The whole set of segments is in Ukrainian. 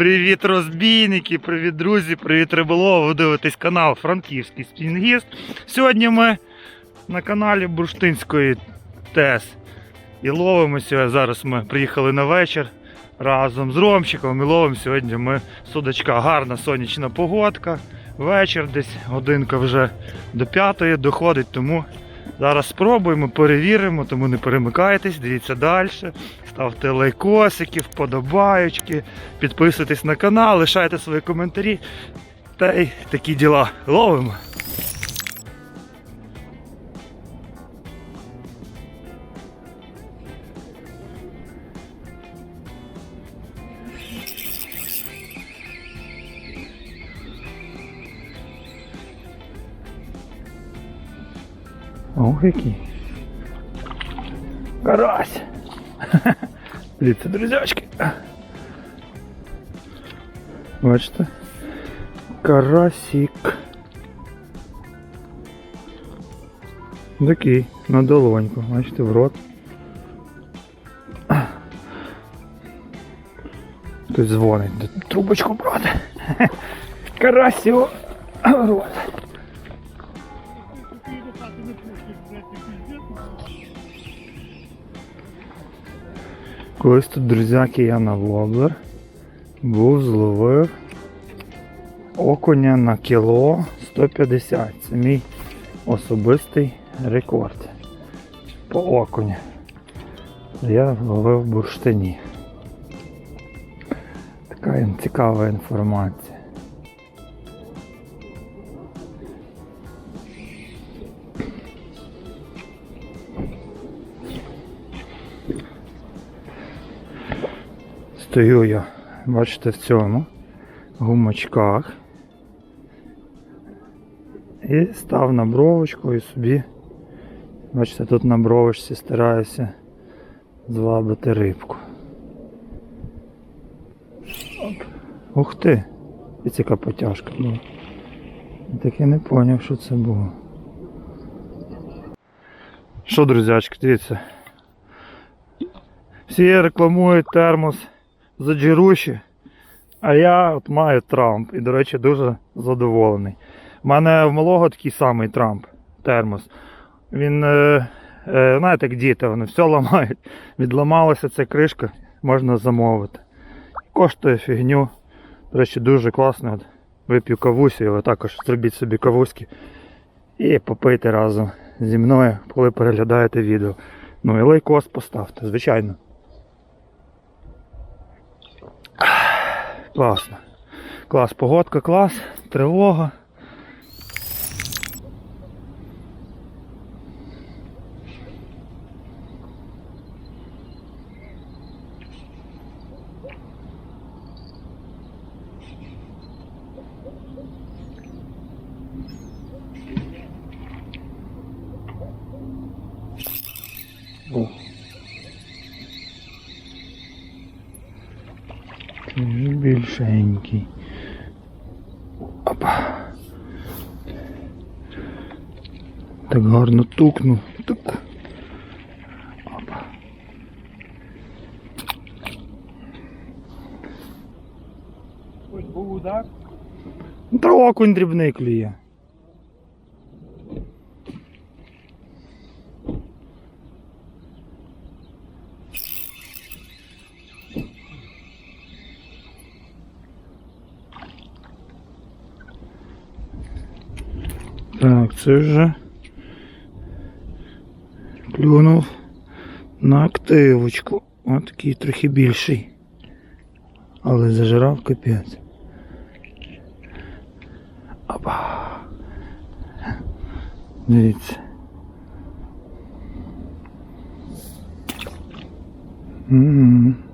Привіт, розбійники, привіт, друзі, привіт, риболови. Ви дивитесь канал Франківський Спінгіст. Сьогодні ми на каналі Бурштинської ТЕС. І ловимо сьогодні. Зараз ми приїхали на вечір разом з Ромчиком і ловимо сьогодні ми судачка. Гарна сонячна погодка. Вечір десь годинка вже до п'ятої доходить, тому зараз спробуємо, перевіримо, тому не перемикайтесь, дивіться далі. Ставте лайкосики, вподобаючки, підписуйтесь на канал, лишайте свої коментарі. Та й такі діла ловимо. Ох, який. Карась. Дивіться, друзячки. Бачите? Карасик. Такий, на долоньку, бачите, в рот. Хтось дзвонить, трубочку брати. Карасів рот. Колись тут, друзяки, я на воблер був, зловив окуня на кіло 150. Це мій особистий рекорд по окуня. Я ловив бурштині. Така цікава інформація. Стою я, бачите, в цьому гумачках. І став на бровочку і собі, бачите, тут на бровочці стараюся звабити рибку. Оп. Ух ти! І ціка потяжка була. Так я не зрозумів, що це було. Що, друзячки, дивіться. Всі рекламують термос за джируші, а я от маю Трамп і, до речі, дуже задоволений. У мене в малого такий самий Трамп термос. Він, е, е, знаєте, як діти, вони все ламають. Відламалася ця кришка, можна замовити. Коштує фігню. До речі, дуже класно. От, вип'ю кавусі, ви також зробіть собі кавуськи і попийте разом зі мною, коли переглядаєте відео. Ну і лайкос поставте, звичайно. Класно. Клас, погодка, клас, тривога. Ти більшенький. Опа. Так гарно тукнув. Тук. Опа. Ось був удар. Ну, Та окунь дрібний клює. Так, це вже плюнув на активочку. Ось такий трохи більший. Але зажирав капець. Опа. Дивіться. М.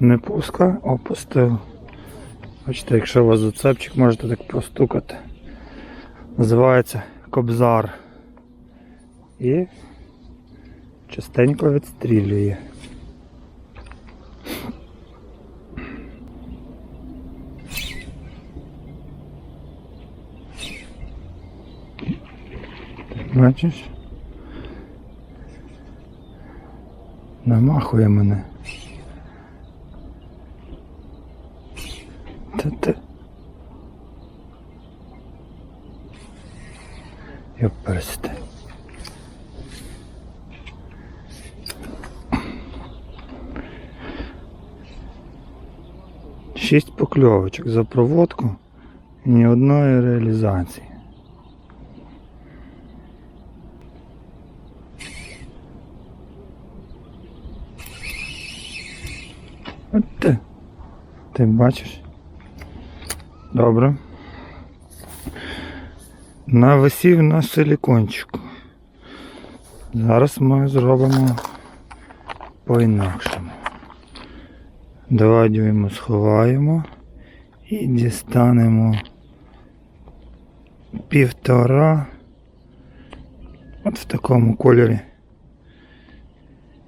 не пуска, опустив. Бачите, якщо у вас зацепчик, можете так простукати. Називається кобзар. І частенько відстрілює. Бачиш? Намахує мене. 6 покльовочок за проводку і ні одної реалізації. От ти. Ти бачиш? Добре. Нависів на силікончику. Зараз ми зробимо по інакше. Два дюйма сховаємо і дістанемо півтора от в такому кольорі.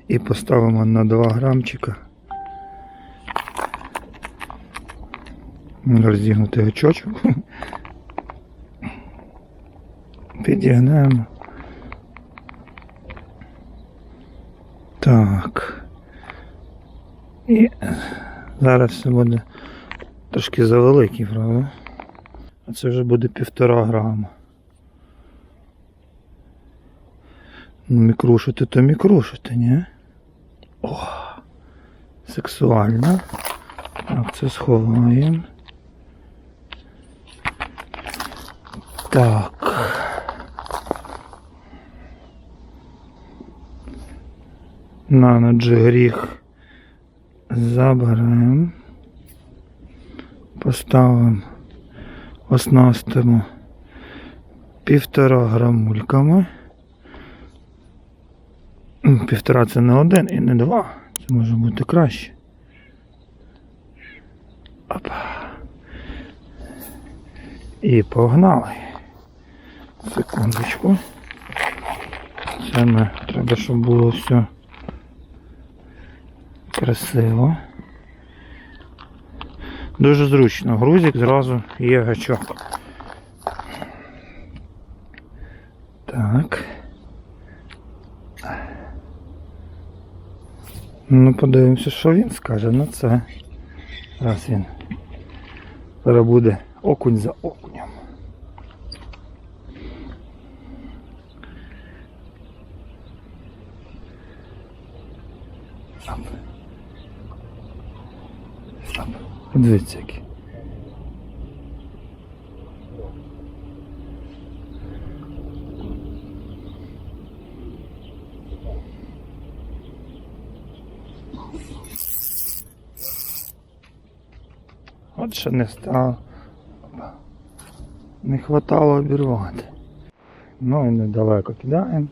І поставимо на 2 грамчика. Розігнути гачочок. Підігнемо. Так. І зараз все буде трошки завеликий, правда? А це вже буде півтора грама. Ну, мікрушити, то мікрушити, ні? О! Сексуально. Так, це сховаємо. Так. На ніч гріх заберемо. Поставимо, оснастимо півтора грамульками. Півтора це не один і не два. Це може бути краще. Опа. І погнали. Секундочку. Це ми треба, щоб було все красиво. Дуже зручно. Грузик зразу є гачок. Так. Ну, подивимося, що він скаже на це. Раз він зараз буде окунь за окунем. Оп. Оп. Подивіться який. От ще не стало. Не хватало обірвати. Ну і недалеко кидаємо.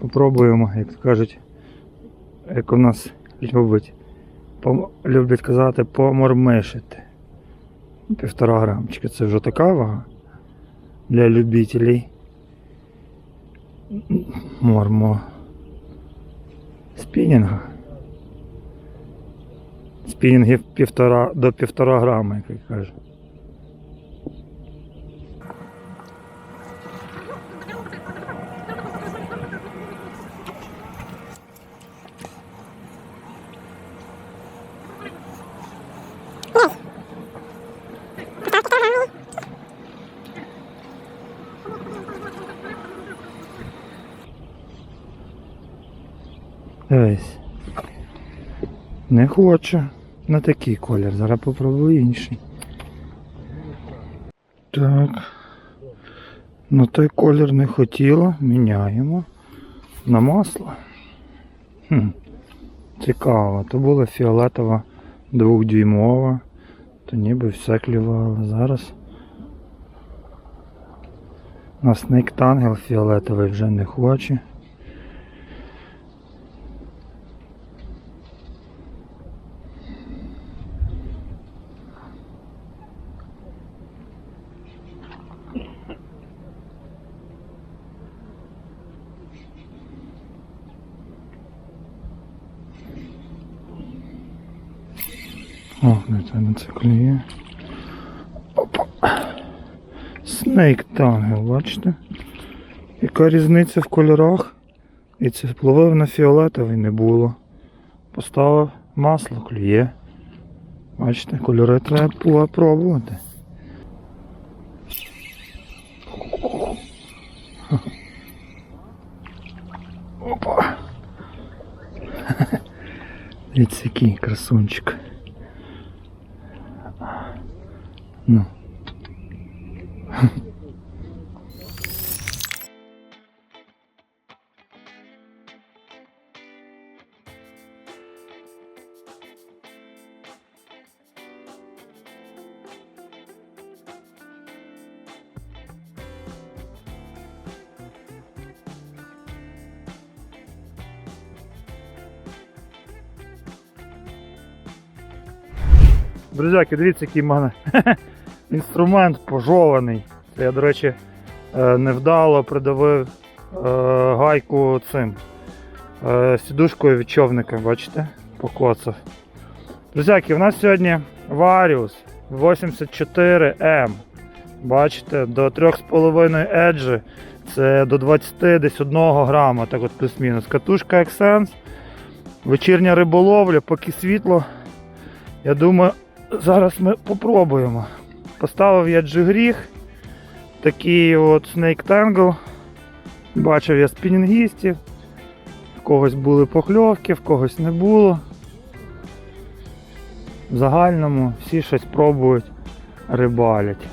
Попробуємо, як кажуть, як у нас любить, люблять казати, помормишити. Півтора грамчика. Це вже така вага для любителей. Мормо. Спінінга. Спінінги півтора, до півтора грама, як я Дивись. Не хочу на такий колір. Зараз попробую інший. Так. Ну той колір не хотіла. Міняємо на масло. Хм. Цікаво. То була фіолетова двохдюймова. То ніби все клювало. Зараз. На Snake Tangle фіолетовий вже не хоче. О, це на це клює. Опа. Snake Tangle, бачите? Яка різниця в кольорах? І це плавив на фіолетовий не було. Поставив масло, клює. Бачите, кольори треба пробувати. Опа. Дивіться, який красунчик. Друзяки, дивіться, який в мене інструмент пожований. Це я, до речі, е, невдало придавив е, гайку цим е, сідушкою від човника, бачите, покоцав. Друзяки, у нас сьогодні Varius 84M. Бачите, до 3,5 еджі. Це до 20 десь 1 грама, так от плюс-мінус. Катушка Exsense. Вечірня риболовля, поки світло. Я думаю, зараз ми попробуємо. Поставив я джигріг, такий от Snake Tangle. Бачив я спінінгістів. В когось були покльовки, в когось не було. В загальному всі щось пробують рибалять.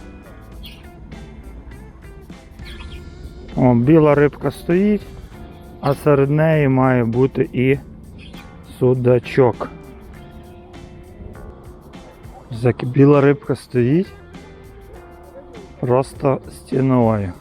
О, біла рибка стоїть, а серед неї має бути і судачок. Біла рибка стоїть просто стіною.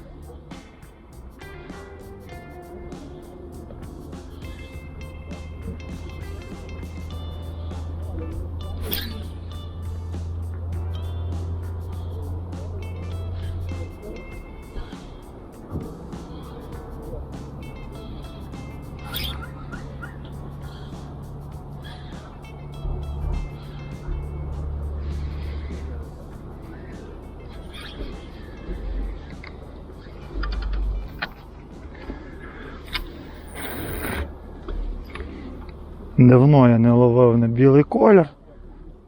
Давно я не ловив на білий колір.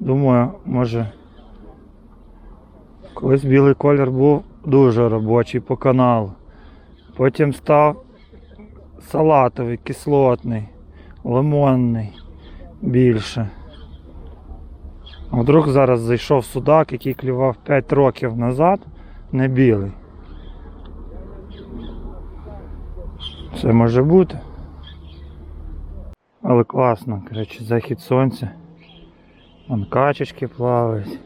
Думаю, може колись білий колір був дуже робочий по каналу. Потім став салатовий, кислотний, лимонний більше. Вдруг зараз зайшов судак, який клював 5 років назад, не білий. Це може бути. Але класно, коротше, захід сонця. Вон качечки плавають.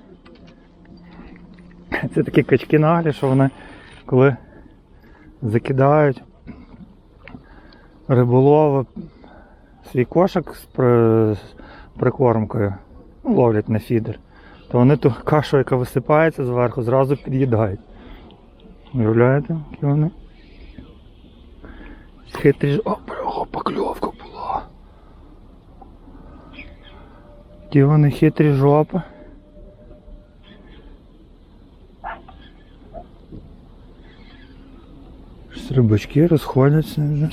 Це такі качки наглі, що вони коли закидають риболови свій кошик з, прикормкою, ну, ловлять на фідер, то вони ту кашу, яка висипається зверху, зразу під'їдають. Уявляєте, які вони? Хитрі ж. О, бляха, покльовка Ті вони хитрі жопи. Щось Рибачки розходяться вже.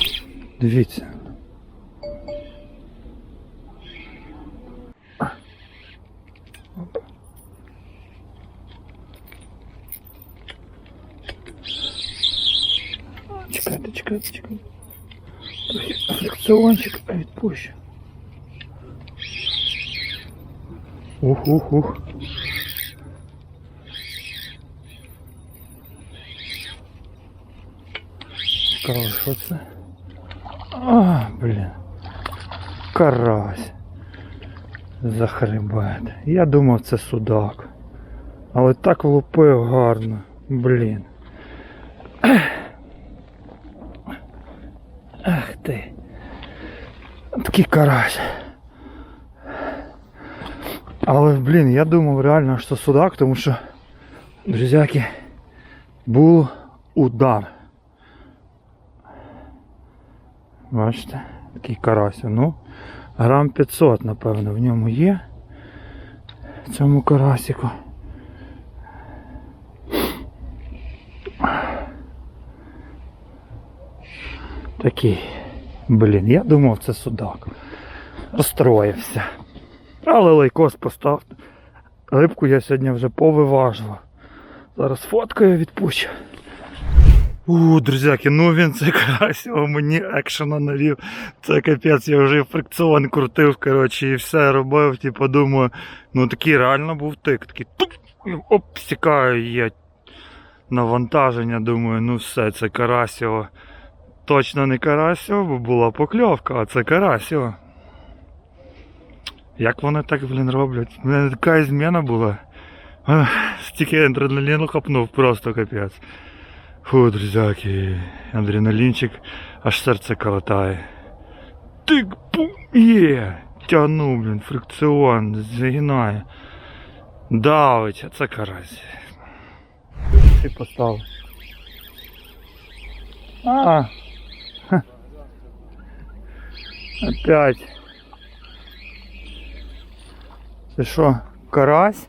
Дивіться. Чекайте, чекайте, чекайте. Трохи Фрикціончик відпущу. Ух, ух, ух. Цікаво, що? А, блін. Карась. Захребет. Я думав це судак. Але так влупив гарно. Блін. Ах ти. Такий карась. Але, блін, я думав реально, що судак, тому що, друзяки, був удар. Бачите, такий карась. Ну, грам 500, напевно, в ньому є. цьому карасику. Такий. Блін, я думав це судак. Розстроївся. Але лайкос постав. Рибку я сьогодні вже повиважував. Зараз фоткаю відпущу. У, друзяки, ну він це карась, о, мені екшена навів. Це капець, я вже фрикціон крутив, коротше, і все робив. Типу, думаю, ну такий реально був тик. Такий туп, оп, стікаю є навантаження. Думаю, ну все, це карасіо. Точно не карасіо, бо була покльовка, а це карасіо. Як вони так, блін, роблять? У мене така зміна була. Ах, Стільки адреналіну хапнув, просто капець. Фу, друзяки, адреналінчик, аж серце калатає. Тик, пу, є! Тяну, блін, фрикціон, загинає. Давить, а це карась. Ти постав. А. ха. Опять. Це що, карась?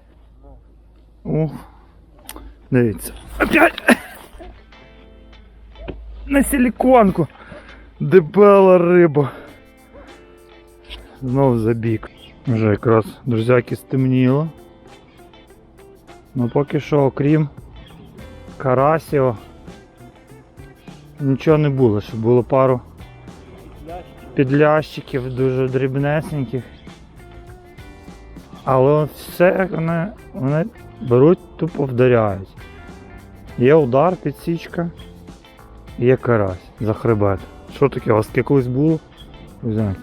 Ух. Дивіться. Опять! На силиконку. Дебела риба. Знов забіг. Вже якраз, друзяки, стемніло. Ну поки що, окрім карасів, нічого не було, ще було пару підлящиків дуже дрібнесеньких. Але все вони, вони беруть, тупо вдаряють. Є удар, підсічка, є карась за хребет. Що таке? У вас таке колись було? Не знаєте.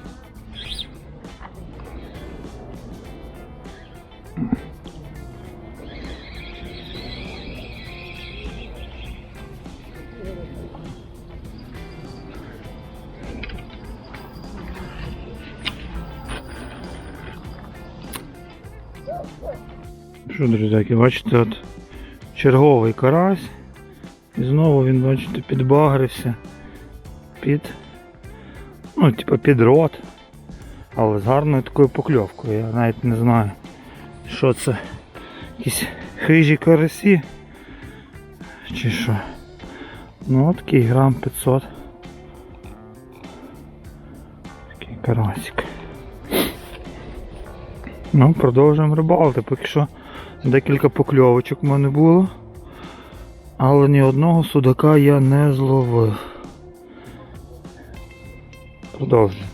Що, друзяки, бачите, от черговий карась. І знову він, бачите, підбагрився під. Ну, типу під рот. Але з гарною такою покльовкою. Я навіть не знаю, що це. Якісь хижі карасі. Чи що. Ну такий грам 500. Такий карасик. Ну, продовжуємо рибалити. Поки що декілька покльовочок в мене було. Але ні одного судака я не зловив. Продовжуємо.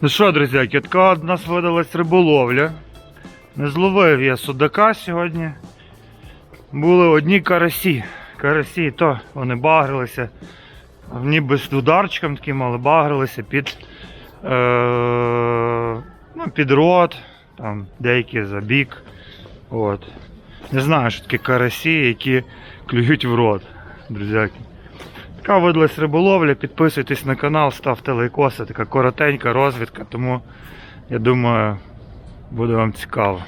Ну що, друзяки, така у нас видалась риболовля. Не зловив я судака сьогодні. Були одні карасі. Карасі, то вони багрилися. Ніби з ударчиком таким, але багрилися під, е, ну, під рот, там деякі за бік. От. Не знаю, що таке карасі, які клюють в рот, друзяки. Така видалась риболовля, підписуйтесь на канал, ставте лайкоси, така коротенька розвідка, тому я думаю, буде вам цікаво.